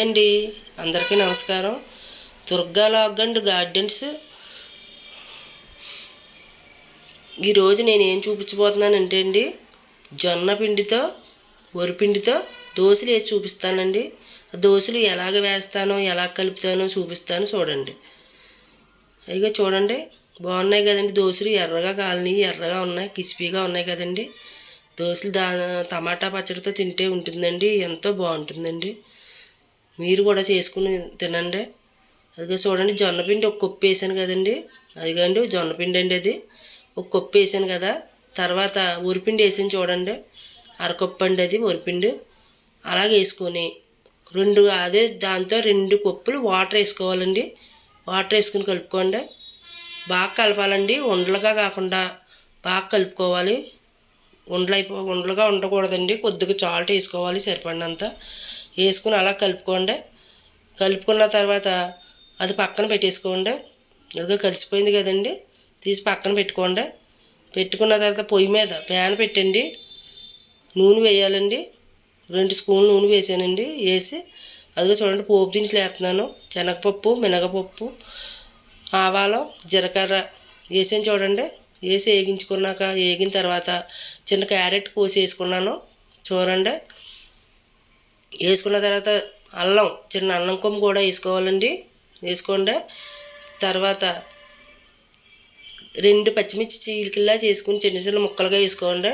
అండి అందరికీ నమస్కారం. దుర్గా లాగ్ అండ్ గార్డెన్స్ ఈరోజు నేను ఏం చూపించబోతున్నానంటే అండి జొన్న పిండితో వరిపిండితో దోశలు వేసి చూపిస్తానండి. ఆ దోశలు ఎలాగ వేస్తానో ఎలా కలుపుతానో చూపిస్తాను చూడండి. ఇక చూడండి బాగున్నాయి కదండి దోశలు. ఎర్రగా కాలనీ ఎర్రగా ఉన్నాయి క్రిస్పీగా ఉన్నాయి కదండి. దోశలు దా టమాటా పచ్చడితో తింటే ఉంటుందండి ఎంతో బాగుంటుందండి. మీరు కూడా చేసుకుని తినండి. అదిగో చూడండి జొన్నపిండి ఒక కప్పు వేసాను కదండి. అదిగండి జొన్నపిండి అండి అది. ఒక కప్పు వేసాను కదా. తర్వాత ఉరిపిండి వేసాను చూడండి. అరకప్పు అండి అది ఉరిపిండి అలాగే వేసుకొని రెండు అదే దాంతో రెండు కప్పులు వాటర్ వేసుకోవాలండి. వాటర్ వేసుకుని కలుపుకోండి. బాగా కలపాలండి. ఉండలుగా కాకుండా బాగా కలుపుకోవాలి. ఉండలు అయిపో ఉండలుగా ఉండకూడదండి. కొద్దిగా చాల్ట్ వేసుకోవాలి సరిపడినంత. వేసుకుని అలా కలుపుకోండి. కలుపుకున్న తర్వాత అది పక్కన పెట్టేసుకోండి. అదిగో కలిసిపోయింది కదండి. తీసి పక్కన పెట్టుకోండి. పెట్టుకున్న తర్వాత పొయ్యి మీద ప్యాన్ పెట్టండి. నూనె వేయాలండి. రెండు స్పూన్లు నూనె వేసానండి. వేసి అదిగో చూడండి పోపు దినుసులు వేస్తున్నాను. శనగపప్పు మినగపప్పు ఆవాలు జీలకర్ర వేసాను చూడండి. వేసి వేగించుకున్నాక వేగిన తర్వాత చిన్న క్యారెట్ కోసి వేసుకున్నాను. చూడండి. వేసుకున్న తర్వాత అల్లం చిన్న అల్లం కొమ్ము కూడా వేసుకోవాలండి. వేసుకోండి. తర్వాత రెండు పచ్చిమిర్చి చీలికిల్లా చేసుకుని చిన్న చిన్న ముక్కలుగా వేసుకోండి.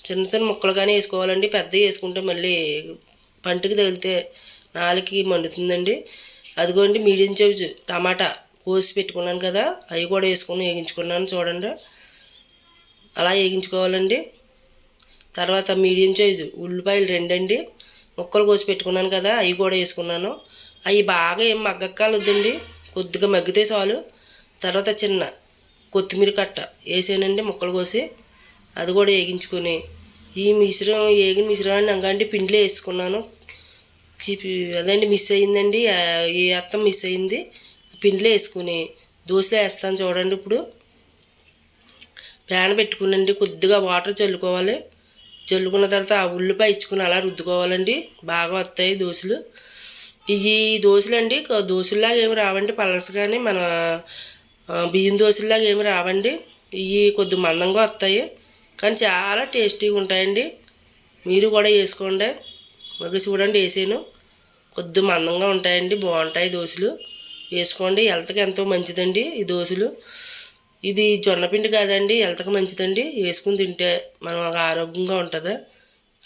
చిన్న చిన్న ముక్కలుగానే వేసుకోవాలండి. పెద్ద వేసుకుంటే మళ్ళీ పంటికి తగిలితే నాలుగుకి మండుతుందండి. అదిగోండి మీడియం సైజు టమాటా కోసి పెట్టుకున్నాను కదా అవి కూడా వేసుకుని వేగించుకున్నాను చూడండి. అలా వేగించుకోవాలండి. తర్వాత మీడియం సైజు ఉల్లిపాయలు రెండండి. ముక్కలు కోసి పెట్టుకున్నాను కదా అవి కూడా వేసుకున్నాను. అవి బాగా ఏం మగ్గక్కలొద్దండి కొద్దిగా మగ్గితే చాలు. తర్వాత చిన్న కొత్తిమీర కట్ట వేసానండి ముక్కలు కోసి. అది కూడా వేగించుకొని ఈ మిశ్రం వేగిన మిశ్రమాన్ని అంగండి పిండిలో వేసుకున్నాను. అదండి మిస్ అయిందండి. ఈ అత్తం మిస్ అయింది. పిండిలో వేసుకుని దోశలో వేస్తాను చూడండి ఇప్పుడు. ప్యాన్ పెట్టుకునండి కొద్దిగా వాటర్ చల్లుకోవాలి. చల్లుకున్న తర్వాత ఆ ఉల్లిపాయ ఇచ్చుకుని అలా రుద్దుకోవాలండి. బాగా వస్తాయి దోశలు. ఈ దోశలు అండి దోశల్లాగా ఏమి రావండి పలసగానే మన బియ్యం దోశల్లాగా ఏమి రావండి. ఇవి కొద్ది మందంగా వస్తాయి కానీ చాలా టేస్టీగా ఉంటాయండి. మీరు కూడా వేసుకోండి. మరి చూడండి వేసాను. కొద్ది మందంగా ఉంటాయండి. బాగుంటాయి దోశలు. వేసుకోండి. హెల్త్కి ఎంతో మంచిదండి ఈ దోశలు. ఇది జొన్నపిండి కాదండి హెల్త్కి మంచిదండి. వేసుకుని తింటే మనం ఆరోగ్యంగా ఉంటుంది.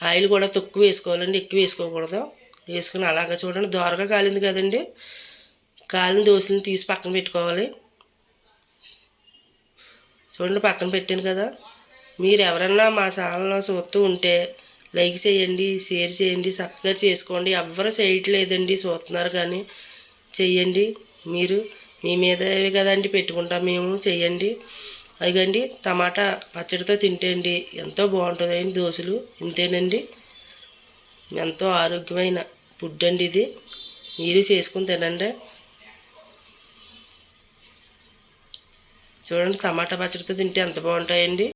ఆయిల్ కూడా తక్కువ వేసుకోవాలండి ఎక్కువ వేసుకోకూడదు. వేసుకుని అలాగా చూడండి. దోరగా కాలింది కదండి. కాలిన దోశలను తీసి పక్కన పెట్టుకోవాలి. చూడండి పక్కన పెట్టాను కదా. మీరు ఎవరన్నా మా ఛానల్లో చూస్తూ ఉంటే లైక్ చేయండి షేర్ చేయండి సబ్స్క్రైబ్ చేసుకోండి. ఎవ్వరు చేయట్లేదండి చూస్తున్నారు కానీ చెయ్యండి. మీరు మీ మీద కదండి పెట్టుకుంటాం మేము చెయ్యండి. అదిగండి టమాటా పచ్చడితో తింటేండి ఎంతో బాగుంటుందండి దోశలు ఇంతేనండి. ఎంతో ఆరోగ్యమైన ఫుడ్ అండి ఇది. మీరు చేసుకుని తినండి. చూడండి టమాటా పచ్చడితో తింటే ఎంత బాగుంటాయండి.